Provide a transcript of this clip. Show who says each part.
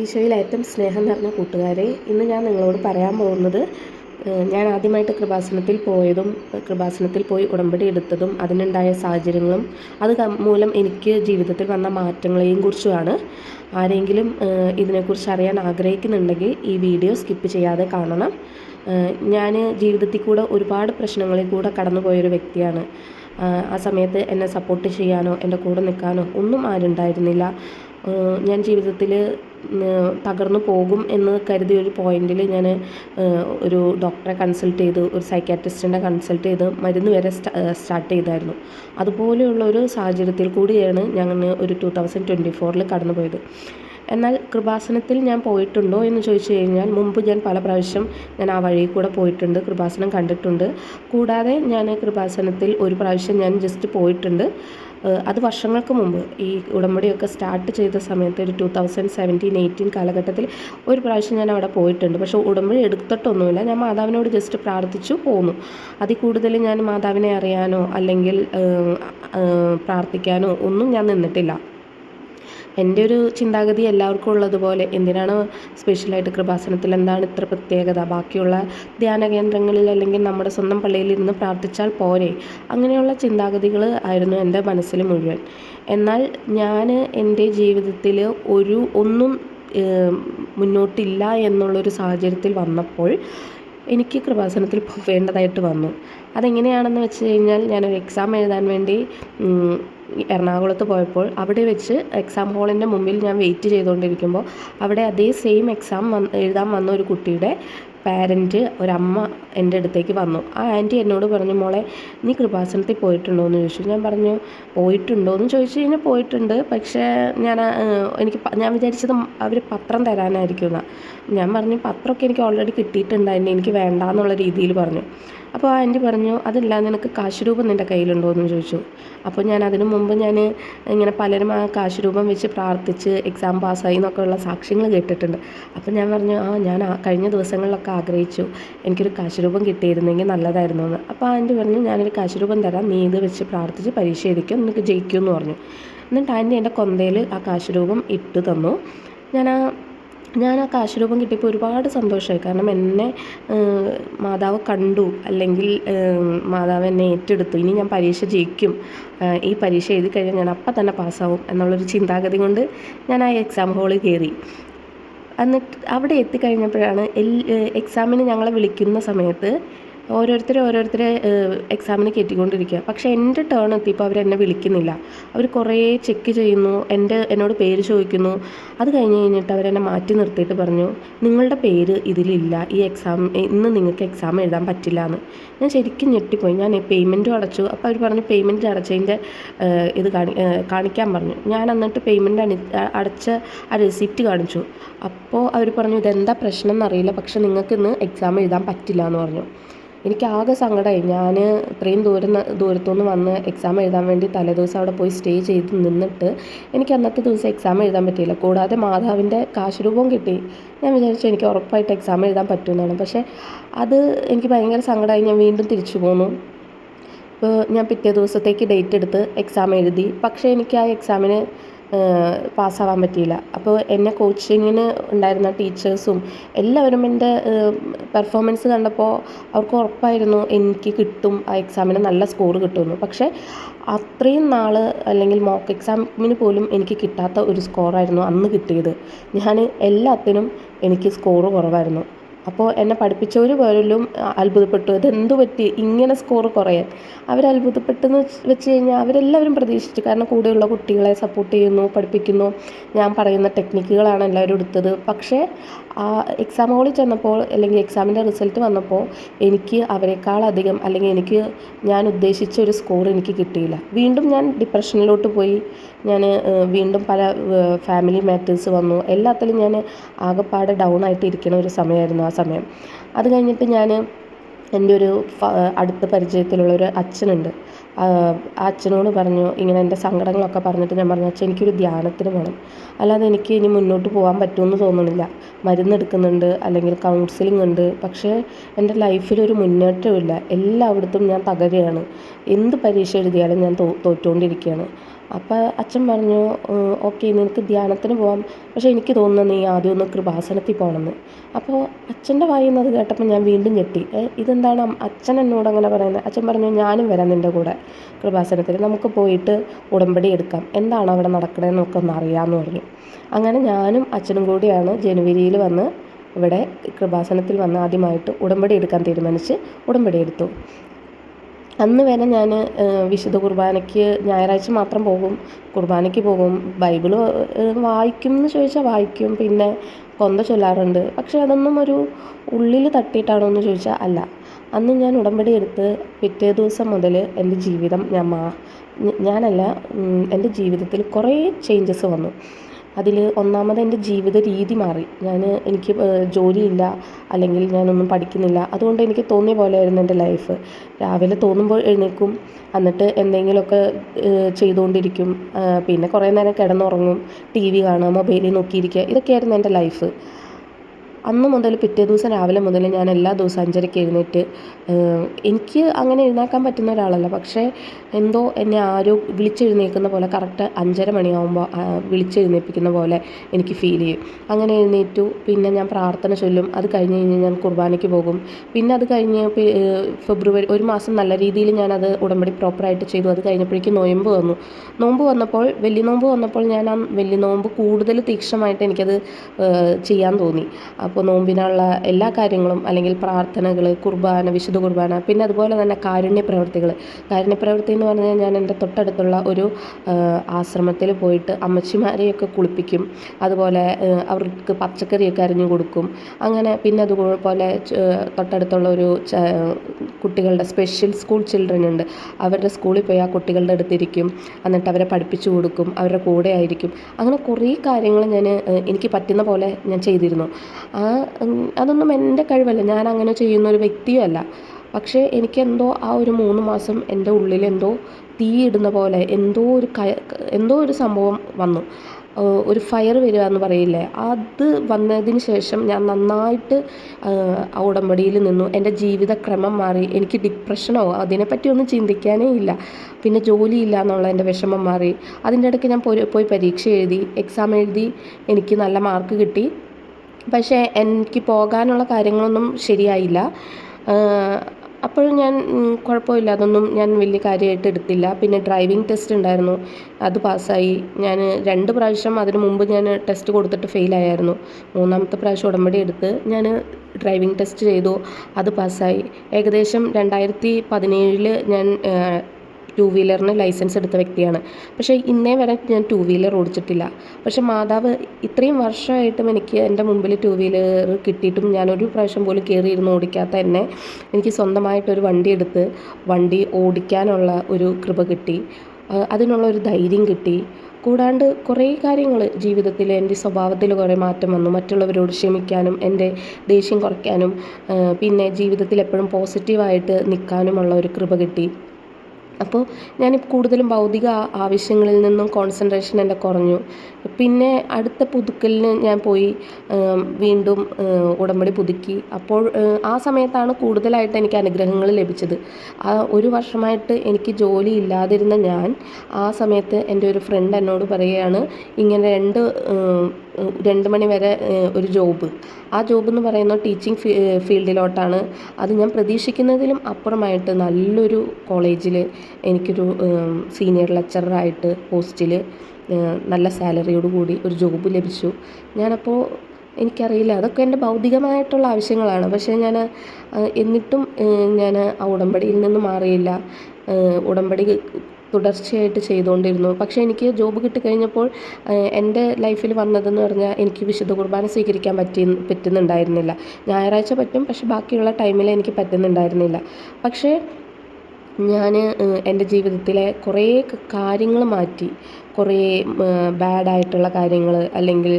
Speaker 1: ഈശോയിൽ ഏറ്റവും സ്നേഹം നിറഞ്ഞ കൂട്ടുകാരെ ഇന്ന് ഞാൻ നിങ്ങളോട് പറയാൻ പോകുന്നത് ഞാൻ ആദ്യമായിട്ട് കൃപാസനത്തിൽ പോയതും കൃപാസനത്തിൽ പോയി ഉടമ്പടി എടുത്തതും അതിനുണ്ടായ സാഹചര്യങ്ങളും അത് മൂലം എനിക്ക് ജീവിതത്തിൽ വന്ന മാറ്റങ്ങളെയും കുറിച്ചുമാണ്. ആരെങ്കിലും ഇതിനെക്കുറിച്ച് അറിയാൻ ആഗ്രഹിക്കുന്നുണ്ടെങ്കിൽ ഈ വീഡിയോ സ്കിപ്പ് ചെയ്യാതെ കാണണം. ഞാൻ ജീവിതത്തിൽ കൂടെ ഒരുപാട് പ്രശ്നങ്ങളിൽ കൂടെ കടന്നുപോയൊരു വ്യക്തിയാണ്. ആ സമയത്ത് എന്നെ സപ്പോർട്ട് ചെയ്യാനോ എന്റെ കൂടെ നിൽക്കാനോ ഒന്നും ആരുണ്ടായിരുന്നില്ല. ഞാൻ ജീവിതത്തിൽ തകർന്നു പോകും എന്ന് കരുതിയ ഒരു പോയിന്റിൽ ഞാൻ ഒരു ഡോക്ടറെ കൺസൾട്ട് ചെയ്ത് ഒരു സൈക്കാട്രിസ്റ്റിനെ കൺസൾട്ട് ചെയ്ത് മരുന്ന് വരെ സ്റ്റാർട്ട് ചെയ്തായിരുന്നു. അതുപോലെയുള്ള ഒരു സാഹചര്യത്തിൽ കൂടിയാണ് ഞങ്ങൾ ഒരു ടു തൗസൻഡ് ട്വന്റി ഫോറിൽ കടന്നുപോയത്. എന്നാൽ കൃപാസനത്തിൽ ഞാൻ പോയിട്ടുണ്ടോ എന്ന് ചോദിച്ചു കഴിഞ്ഞാൽ മുമ്പ് ഞാൻ പല പ്രാവശ്യം ഞാൻ ആ വഴി കൂടെ പോയിട്ടുണ്ട് കൃപാസനം കണ്ടിട്ടുണ്ട്. കൂടാതെ ഞാൻ കൃപാസനത്തിൽ ഒരു പ്രാവശ്യം ഞാൻ ജസ്റ്റ് പോയിട്ടുണ്ട്. അത് വർഷങ്ങൾക്ക് മുമ്പ്. ഈ ഉടമ്പടിയൊക്കെ സ്റ്റാർട്ട് ചെയ്ത സമയത്ത് ഒരു ടു തൗസൻഡ് സെവന്റീൻ എയ്റ്റീൻ കാലഘട്ടത്തിൽ ഒരു പ്രാവശ്യം ഞാൻ അവിടെ പോയിട്ടുണ്ട്. പക്ഷേ ഉടമ്പടി എടുത്തിട്ടൊന്നുമില്ല. ഞാൻ മാതാവിനോട് ജസ്റ്റ് പ്രാർത്ഥിച്ചു പോന്നു. അതിൽ കൂടുതൽ ഞാൻ മാതാവിനെ അറിയാനോ അല്ലെങ്കിൽ പ്രാർത്ഥിക്കാനോ ഒന്നും ഞാൻ നിന്നിട്ടില്ല. എന്റെ ഒരു ചിന്താഗതി എല്ലാവർക്കും ഉള്ളതുപോലെ. എന്തിനാണ് സ്പെഷ്യലായിട്ട് കൃപാസനത്തിൽ എന്താണ് ഇത്ര പ്രത്യേകത? ബാക്കിയുള്ള ധ്യാന കേന്ദ്രങ്ങളിൽ അല്ലെങ്കിൽ നമ്മുടെ സ്വന്തം പള്ളിയിൽ ഇരുന്ന് പ്രാർത്ഥിച്ചാൽ പോരെ. അങ്ങനെയുള്ള ചിന്താഗതികൾ ആയിരുന്നു എന്റെ മനസ്സിൽ മുഴുവൻ. എന്നാൽ ഞാൻ എന്റെ ജീവിതത്തിൽ ഒരു ഒന്നും മുന്നോട്ടില്ല എന്നുള്ളൊരു സാഹചര്യത്തിൽ വന്നപ്പോൾ എനിക്ക് കൃപാസനത്തിൽ വേണ്ടതായിട്ട് വന്നു. അതെങ്ങനെയാണെന്ന് വെച്ച് കഴിഞ്ഞാൽ ഞാനൊരു എക്സാം എഴുതാൻ വേണ്ടി എറണാകുളത്ത് പോയപ്പോൾ അവിടെ വെച്ച് എക്സാം ഹോളിന്റെ മുമ്പിൽ ഞാൻ വെയിറ്റ് ചെയ്തുകൊണ്ടിരിക്കുമ്പോൾ അവിടെ അതേ സെയിം എക്സാം എഴുതാൻ വന്ന ഒരു കുട്ടിയുടെ പാരന്റ് ഒരമ്മ എന്റെ അടുത്തേക്ക് വന്നു. ആ ആന്റി എന്നോട് പറഞ്ഞു മോളെ നീ കൃപാസനത്തിൽ പോയിട്ടുണ്ടോ? എന്ന് ചോദിച്ചു. ഞാൻ പറഞ്ഞു പോയിട്ടുണ്ടോ? എന്ന് ചോദിച്ചു കഴിഞ്ഞാൽ പോയിട്ടുണ്ട്. പക്ഷേ ഞാൻ എനിക്ക് ഞാൻ വിചാരിച്ചത് അവർ പത്രം തരാനായിരിക്കും എന്നാണ് ഞാൻ പറഞ്ഞു പത്രമൊക്കെ എനിക്ക് ഓൾറെഡി കിട്ടിയിട്ടുണ്ടായിരുന്നു എനിക്ക് വേണ്ട എന്നുള്ള രീതിയിൽ പറഞ്ഞു. അപ്പോൾ ആ ആന്റി പറഞ്ഞു അതല്ല നിനക്ക് കാശ് രൂപം നിന്റെ കയ്യിലുണ്ടോ? എന്ന് ചോദിച്ചു. അപ്പോൾ ഞാൻ അതിനു മുമ്പ് ഞാൻ ഇങ്ങനെ പലരും ആ കാശ് രൂപം വെച്ച് പ്രാർത്ഥിച്ച് എക്സാം പാസ്സായി എന്നൊക്കെയുള്ള സാക്ഷ്യങ്ങൾ കേട്ടിട്ടുണ്ട്. അപ്പോൾ ഞാൻ പറഞ്ഞു ആ ഞാൻ കഴിഞ്ഞ ദിവസങ്ങളിലൊക്കെ ആഗ്രഹിച്ചു. എനിക്കൊരു കാശുരൂപം കിട്ടിയിരുന്നെങ്കിൽ നല്ലതായിരുന്നു എന്ന് അപ്പോൾ ആന്റി പറഞ്ഞു ഞാനൊരു കാശുരൂപം തരാം. നീ ഇത് വെച്ച് പ്രാർത്ഥിച്ച് പരീക്ഷ എഴുതിക്കും. നിനക്ക് ജയിക്കും എന്ന് പറഞ്ഞു. എന്നിട്ട് ആന്റി എന്റെ കൊന്തയിൽ ആ കാശുരൂപം ഇട്ട് തന്നു. ഞാൻ ആ ഞാൻ ആ കാശുരൂപം കിട്ടിയപ്പോൾ ഒരുപാട് സന്തോഷമായി. കാരണം എന്നെ മാതാവ് കണ്ടു. അല്ലെങ്കിൽ മാതാവ് എന്നെ ഏറ്റെടുത്തു. ഇനി ഞാൻ പരീക്ഷ ജയിക്കും. ഈ പരീക്ഷ എഴുതി കഴിഞ്ഞാൽ ഞാൻ അപ്പം തന്നെ പാസ്സാവും. എന്നുള്ളൊരു ചിന്താഗതി കൊണ്ട് ഞാൻ ആ എക്സാം ഹോളിൽ കയറി. എന്നിട്ട് അവിടെ എത്തിക്കഴിഞ്ഞപ്പോഴാണ് എൽ എക്സാമിന് ഞങ്ങളെ വിളിക്കുന്ന സമയത്ത് ഓരോരുത്തരെ ഓരോരുത്തരെ എക്സാമിന് കയറ്റിക്കൊണ്ടിരിക്കുക പക്ഷേ എന്റെ ടേൺ എത്തിയപ്പോൾ എന്നെ വിളിക്കുന്നില്ല. അവർ കുറേ ചെക്ക് ചെയ്യുന്നു എന്റെ എന്നോട് പേര് ചോദിക്കുന്നു. അത് കഴിഞ്ഞ് കഴിഞ്ഞിട്ട് അവരെന്നെ മാറ്റി നിർത്തിയിട്ട് പറഞ്ഞു നിങ്ങളുടെ പേര് ഇതിലില്ല. ഈ എക്സാം ഇന്ന് നിങ്ങൾക്ക് എക്സാം എഴുതാൻ പറ്റില്ല എന്ന് ഞാൻ ശരിക്കും ഞെട്ടിപ്പോയി. ഞാൻ പേയ്മെന്റും അടച്ചു. അപ്പോൾ അവർ പറഞ്ഞു പേയ്മെന്റ് അടച്ചതിന്റെ ഇത് കാണി കാണിക്കാൻ പറഞ്ഞു. ഞാൻ എന്നിട്ട് പേയ്മെന്റ് അണി അടച്ച ആ റെസിപ്റ്റ് കാണിച്ചു. അപ്പോൾ അവർ പറഞ്ഞു ഇതെന്താ പ്രശ്നം എന്നറിയില്ല. പക്ഷെ നിങ്ങൾക്ക് ഇന്ന് എക്സാം എഴുതാൻ പറ്റില്ല എന്ന് പറഞ്ഞു. എനിക്ക് ആകെ സങ്കടമായി ഞാൻ ഇത്രയും ദൂരം ദൂരത്തുനിന്ന് വന്ന് എക്സാം എഴുതാൻ വേണ്ടി തലേദിവസം അവിടെ പോയി സ്റ്റേ ചെയ്ത് നിന്നിട്ട് എനിക്ക് അന്നത്തെ ദിവസം എക്സാം എഴുതാൻ പറ്റിയില്ല. കൂടാതെ മാതാവിന്റെ കാശ് രൂപവും കിട്ടി. ഞാൻ വിചാരിച്ചു എനിക്ക് ഉറപ്പായിട്ട് എക്സാം എഴുതാൻ പറ്റുമെന്നാണ്. പക്ഷേ അത് എനിക്ക് ഭയങ്കര സങ്കടമായി ഞാൻ വീണ്ടും തിരിച്ചു പോന്നു. ഇപ്പോൾ ഞാൻ പിറ്റേ ദിവസത്തേക്ക് ഡേറ്റ് എടുത്ത് എക്സാം എഴുതി. പക്ഷേ എനിക്ക് ആ എക്സാമിന് പാസ്സാവാൻ പറ്റിയില്ല. അപ്പോൾ എന്നെ കോച്ചിങ്ങിന് ഉണ്ടായിരുന്ന ടീച്ചേഴ്സും എല്ലാവരും എന്റെ പെർഫോമൻസ് കണ്ടപ്പോൾ അവർക്ക് ഉറപ്പായിരുന്നു എനിക്ക് കിട്ടും ആ എക്സാമിന് നല്ല സ്കോർ കിട്ടുമെന്ന്. പക്ഷേ അത്രയും നാൾ അല്ലെങ്കിൽ മോക്ക് എക്സാമിന് പോലും എനിക്ക് കിട്ടാത്ത ഒരു സ്കോറായിരുന്നു അന്ന് കിട്ടിയത്. ഞാൻ എല്ലാത്തിനും എനിക്ക് സ്കോർ കുറവായിരുന്നു. അപ്പോൾ എന്നെ പഠിപ്പിച്ചവർ പോലും അത്ഭുതപ്പെട്ടു. ഇതെന്തു പറ്റി? ഇങ്ങനെ സ്കോർ കുറയാൻ. അവർ അത്ഭുതപ്പെട്ടെന്ന് വെച്ച് കഴിഞ്ഞാൽ അവരെല്ലാവരും പ്രതീക്ഷിച്ചു. കാരണം കൂടെയുള്ള കുട്ടികളെ സപ്പോർട്ട് ചെയ്യുന്നു പഠിപ്പിക്കുന്നു. ഞാൻ പറയുന്ന ടെക്നിക്കുകളാണ് എല്ലാവരും എടുത്തത്. പക്ഷേ ആ എക്സാം ഹോളിൽ ചെന്നപ്പോൾ അല്ലെങ്കിൽ എക്സാമിന്റെ റിസൾട്ട് വന്നപ്പോൾ എനിക്ക് അവരെക്കാളധികം അല്ലെങ്കിൽ എനിക്ക് ഞാൻ ഉദ്ദേശിച്ച ഒരു സ്കോർ എനിക്ക് കിട്ടിയില്ല. വീണ്ടും ഞാൻ ഡിപ്രഷനിലോട്ട് പോയി. ഞാൻ വീണ്ടും പല ഫാമിലി മാറ്റേഴ്സ് വന്നു. എല്ലാത്തിലും ഞാൻ ആകെപ്പാടെ ഡൗൺ ആയിട്ട് ഇരിക്കുന്ന ഒരു സമയമായിരുന്നു ആ സമയം. അത് കഴിഞ്ഞിട്ട് ഞാൻ എന്റെ ഒരു അടുത്ത പരിചയത്തിലുള്ള ഒരു അച്ഛനുണ്ട്. ആ അച്ഛനോട് പറഞ്ഞു ഇങ്ങനെ എന്റെ സങ്കടങ്ങളൊക്കെ പറഞ്ഞിട്ട് ഞാൻ പറഞ്ഞു അച്ഛൻ എനിക്കൊരു ധ്യാനത്തിന് വേണം അല്ലാതെ എനിക്ക് ഇനി മുന്നോട്ട് പോകാൻ പറ്റുമെന്ന് തോന്നുന്നില്ല മരുന്നെടുക്കുന്നുണ്ട് അല്ലെങ്കിൽ കൗൺസിലിംഗ് ഉണ്ട്. പക്ഷേ എന്റെ ലൈഫിലൊരു മുന്നേറ്റമില്ല എല്ലായിടത്തും ഞാൻ തകരുകയാണ്. എന്ത് പരീക്ഷ എഴുതിയാലും ഞാൻ തോ തോറ്റുകൊണ്ടിരിക്കുകയാണ്. അപ്പോൾ അച്ഛൻ പറഞ്ഞു ഓക്കെ നിനക്ക് ധ്യാനത്തിന് പോകാം പക്ഷേ എനിക്ക് തോന്നുന്നു നീ ആദ്യം ഒന്ന് കൃപാസനത്തിൽ പോകണമെന്ന്. അപ്പോൾ അച്ഛന്റെ വായിൽ കേട്ടപ്പോൾ ഞാൻ വീണ്ടും ഞെട്ടി. ഇതെന്താണ്? അച്ഛൻ എന്നോട് അങ്ങനെ പറയുന്നത്. അച്ഛൻ പറഞ്ഞു ഞാനും വരാം നിന്റെ കൂടെ കൃപാസനത്തിൽ നമുക്ക് പോയിട്ട് ഉടമ്പടി എടുക്കാം. എന്താണ് അവിടെ നടക്കണതെന്നൊക്കെ ഒന്ന് അറിയാമെന്ന് പറഞ്ഞു. അങ്ങനെ ഞാനും അച്ഛനും കൂടിയാണ് ജനുവരിയിൽ വന്ന് ഇവിടെ കൃപാസനത്തിൽ വന്ന് ആദ്യമായിട്ട് ഉടമ്പടി എടുക്കാൻ തീരുമാനിച്ച് ഉടമ്പടി എടുത്തു. അന്ന് വരെ ഞാൻ വിശുദ്ധ കുർബാനയ്ക്ക് ഞായറാഴ്ച മാത്രം പോകും. കുർബാനയ്ക്ക് പോകും. ബൈബിൾ വായിക്കും എന്ന് ചോദിച്ചാൽ വായിക്കും. പിന്നെ കൊന്ത ചൊല്ലാറുണ്ട്. പക്ഷെ അതൊന്നും ഒരു ഉള്ളിൽ തട്ടിയിട്ടാണോ എന്ന് ചോദിച്ചാൽ അല്ല. അന്ന് ഞാൻ ഉടമ്പടി എടുത്ത് പിറ്റേ ദിവസം മുതൽ എന്റെ ജീവിതം ഞാൻ മാ ഞാനല്ല എന്റെ ജീവിതത്തിൽ കുറേ ചേഞ്ചസ് വന്നു. അതിൽ ഒന്നാമത് എന്റെ ജീവിത രീതി മാറി. ഞാൻ എനിക്ക് ജോലിയില്ല അല്ലെങ്കിൽ ഞാനൊന്നും പഠിക്കുന്നില്ല. അതുകൊണ്ട് എനിക്ക് തോന്നിയ പോലെയായിരുന്നു എന്റെ ലൈഫ്. രാവിലെ തോന്നുമ്പോൾ എഴുന്നേക്കും എന്നിട്ട് എന്തെങ്കിലുമൊക്കെ ചെയ്തുകൊണ്ടിരിക്കും. പിന്നെ കുറേ നേരം കിടന്നുറങ്ങും ടി വി കാണുക മൊബൈലിൽ നോക്കിയിരിക്കുക. ഇതൊക്കെയായിരുന്നു എന്റെ ലൈഫ്. അന്ന് മുതൽ പിറ്റേ ദിവസം രാവിലെ മുതൽ ഞാൻ എല്ലാ ദിവസവും അഞ്ചരയ്ക്ക് എഴുന്നേറ്റ് എനിക്ക് അങ്ങനെ എഴുന്നേൽക്കാൻ പറ്റുന്ന ഒരാളല്ല. പക്ഷേ എന്തോ എന്നെ ആരോ വിളിച്ചെഴുന്നേൽക്കുന്ന പോലെ കറക്റ്റ് അഞ്ചര മണിയാകുമ്പോൾ വിളിച്ചെഴുന്നേൽപ്പിക്കുന്ന പോലെ എനിക്ക് ഫീൽ ചെയ്യും. അങ്ങനെ എഴുന്നേറ്റു. പിന്നെ ഞാൻ പ്രാർത്ഥന ചൊല്ലും. അത് കഴിഞ്ഞ് കഴിഞ്ഞ് ഞാൻ കുർബാനയ്ക്ക് പോകും. പിന്നെ അത് കഴിഞ്ഞ് ഫെബ്രുവരി ഒരു മാസം നല്ല രീതിയിൽ ഞാനത് ഉടമ്പടി പ്രോപ്പറായിട്ട് ചെയ്തു. അത് കഴിഞ്ഞപ്പോഴേക്കും നോയമ്പ് വന്നു. നോമ്പ് വന്നപ്പോൾ വലിയ നോമ്പ് വന്നപ്പോൾ ഞാൻ ആ വലിയ നോമ്പ് കൂടുതൽ തീക്ഷണമായിട്ട് എനിക്കത് ചെയ്യാൻ തോന്നി. അപ്പോൾ നോമ്പിനുള്ള എല്ലാ കാര്യങ്ങളും അല്ലെങ്കിൽ പ്രാർത്ഥനകൾ കുർബാന വിശുദ്ധ കുർബാന പിന്നെ അതുപോലെ തന്നെ കാരുണ്യ പ്രവൃത്തികൾ കാരുണ്യ പ്രവൃത്തി എന്ന് പറഞ്ഞാൽ ഞാൻ എന്റെ തൊട്ടടുത്തുള്ള ഒരു ആശ്രമത്തിൽ പോയിട്ട് അമ്മച്ചിമാരെയൊക്കെ കുളിപ്പിക്കും. അതുപോലെ അവർക്ക് പച്ചക്കറിയൊക്കെ അരിഞ്ഞു കൊടുക്കും. അങ്ങനെ പിന്നെ അതുപോലെ തൊട്ടടുത്തുള്ള ഒരു കുട്ടികളുടെ സ്പെഷ്യൽ സ്കൂൾ ചിൽഡ്രൻ ഉണ്ട്. അവരുടെ സ്കൂളിൽ പോയി ആ കുട്ടികളുടെ അടുത്തിരിക്കും. എന്നിട്ട് അവരെ പഠിപ്പിച്ചു കൊടുക്കും. അവരുടെ കൂടെ ആയിരിക്കും. അങ്ങനെ കുറേ കാര്യങ്ങൾ ഞാൻ എനിക്ക് പറ്റുന്ന പോലെ ഞാൻ ചെയ്തിരുന്നു. അതൊന്നും എന്റെ കഴിവല്ല. ഞാൻ അങ്ങനെ ചെയ്യുന്ന ഒരു വ്യക്തിയും അല്ല. പക്ഷേ എനിക്കെന്തോ ആ ഒരു മൂന്ന് മാസം എന്റെ ഉള്ളിൽ എന്തോ തീയിടുന്ന പോലെ എന്തോ ഒരു ക എന്തോ ഒരു സംഭവം വന്നു. ഒരു ഫയർ വരിക എന്ന് പറയില്ലേ? അത് വന്നതിന് ശേഷം ഞാൻ നന്നായിട്ട് ഉടമ്പടിയിൽ നിന്നു. എന്റെ ജീവിതക്രമം മാറി. എനിക്ക് ഡിപ്രഷനോ അതിനെപ്പറ്റി ഒന്നും ചിന്തിക്കാനേ ഇല്ല. പിന്നെ ജോലിയില്ല എന്നുള്ള എന്റെ വിഷമം മാറി. അതിന്റെ ഇടയ്ക്ക് ഞാൻ പോയി പരീക്ഷ എഴുതി എക്സാം എഴുതി എനിക്ക് നല്ല മാർക്ക് കിട്ടി. പക്ഷേ എനിക്ക് പോകാനുള്ള കാര്യങ്ങളൊന്നും ശരിയായില്ല. അപ്പോഴും ഞാൻ കുഴപ്പമില്ല. അതൊന്നും ഞാൻ വലിയ കാര്യമായിട്ട് എടുത്തില്ല. പിന്നെ ഡ്രൈവിംഗ് ടെസ്റ്റ് ഉണ്ടായിരുന്നു. അത് പാസ്സായി. ഞാൻ രണ്ട് പ്രാവശ്യം അതിന് മുമ്പ് ഞാൻ ടെസ്റ്റ് കൊടുത്തിട്ട് ഫെയിലായിരുന്നു മൂന്നാമത്തെ പ്രാവശ്യം ഉടമ്പടി എടുത്ത് ഞാൻ ഡ്രൈവിംഗ് ടെസ്റ്റ് ചെയ്തു. അത് പാസ്സായി. ഏകദേശം രണ്ടായിരത്തി പതിനേഴിൽ ഞാൻ ടു വീലറിന് ലൈസൻസ് എടുത്ത വ്യക്തിയാണ്. പക്ഷേ ഇന്നേ വരെ ഞാൻ ടു വീലർ ഓടിച്ചിട്ടില്ല. പക്ഷേ മാതാവ് ഇത്രയും വർഷമായിട്ടും എനിക്ക് എന്റെ മുമ്പിൽ ടു വീലർ കിട്ടിയിട്ടും ഞാൻ ഒരു പ്രാവശ്യം പോലും കയറിയിരുന്ന് ഓടിക്കാത്ത എന്നെ എനിക്ക് സ്വന്തമായിട്ടൊരു വണ്ടി എടുത്ത് വണ്ടി ഓടിക്കാനുള്ള ഒരു കൃപ കിട്ടി. അതിനുള്ള ഒരു ധൈര്യം കിട്ടി. കൂടാണ്ട് കുറേ കാര്യങ്ങൾ ജീവിതത്തിൽ എന്റെ സ്വഭാവത്തിൽ കുറേ മാറ്റം വന്നു. മറ്റുള്ളവരോട് ക്ഷമിക്കാനും എന്റെ ദേഷ്യം കുറയ്ക്കാനും പിന്നെ ജീവിതത്തിൽ എപ്പോഴും പോസിറ്റീവായിട്ട് നിൽക്കാനുമുള്ള ഒരു കൃപ കിട്ടി. അപ്പോൾ ഞാൻ കൂടുതലും ഭൗതിക ആവശ്യങ്ങളിൽ നിന്നും കോൺസെൻട്രേഷൻ എന്റെ കുറഞ്ഞു. പിന്നെ അടുത്ത പുതുക്കലിന് ഞാൻ പോയി വീണ്ടും ഉടമ്പടി പുതുക്കി. അപ്പോൾ ആ സമയത്താണ് കൂടുതലായിട്ട് എനിക്ക് അനുഗ്രഹങ്ങൾ ലഭിച്ചത്. ആ ഒരു വർഷമായിട്ട് എനിക്ക് ജോലി ഇല്ലാതിരുന്ന ഞാൻ ആ സമയത്ത് എന്റെ ഒരു ഫ്രണ്ട് എന്നോട് പറയുകയാണ് ഇങ്ങനെ രണ്ട് രണ്ട് മണി വരെ ഒരു ജോബ്. ആ ജോബ് എന്ന് പറയുന്നത് ടീച്ചിങ് ഫീൽഡിലോട്ടാണ്. അത് ഞാൻ പ്രതീക്ഷിക്കുന്നതിലും അപ്പുറമായിട്ട് നല്ലൊരു കോളേജിൽ എനിക്കൊരു സീനിയർ ലെക്ചറായിട്ട് പോസ്റ്റിൽ നല്ല സാലറിയോട് കൂടി ഒരു ജോബ് ലഭിച്ചു. ഞാനപ്പോൾ എനിക്കറിയില്ല അതൊക്കെ എന്റെ ഭൗതികമായിട്ടുള്ള ആവശ്യങ്ങളാണ്. പക്ഷേ ഞാൻ എന്നിട്ടും ഞാൻ ആ ഉടമ്പടിയിൽ നിന്ന് മാറിയില്ല. ഉടമ്പടി തുടർച്ചയായിട്ട് ചെയ്തുകൊണ്ടിരുന്നു. പക്ഷേ എനിക്ക് ജോബ് കിട്ടിക്കഴിഞ്ഞപ്പോൾ എന്റെ ലൈഫിൽ വന്നതെന്ന് പറഞ്ഞാൽ എനിക്ക് വിശുദ്ധ കുർബാന സ്വീകരിക്കാൻ പറ്റി പറ്റുന്നുണ്ടായിരുന്നില്ല. ഞായറാഴ്ച പറ്റും പക്ഷേ ബാക്കിയുള്ള ടൈമിൽ എനിക്ക് പറ്റുന്നുണ്ടായിരുന്നില്ല. പക്ഷേ ഞാൻ എന്റെ ജീവിതത്തിലെ കുറേ കാര്യങ്ങൾ മാറ്റി. കുറേ ബാഡായിട്ടുള്ള കാര്യങ്ങൾ അല്ലെങ്കിൽ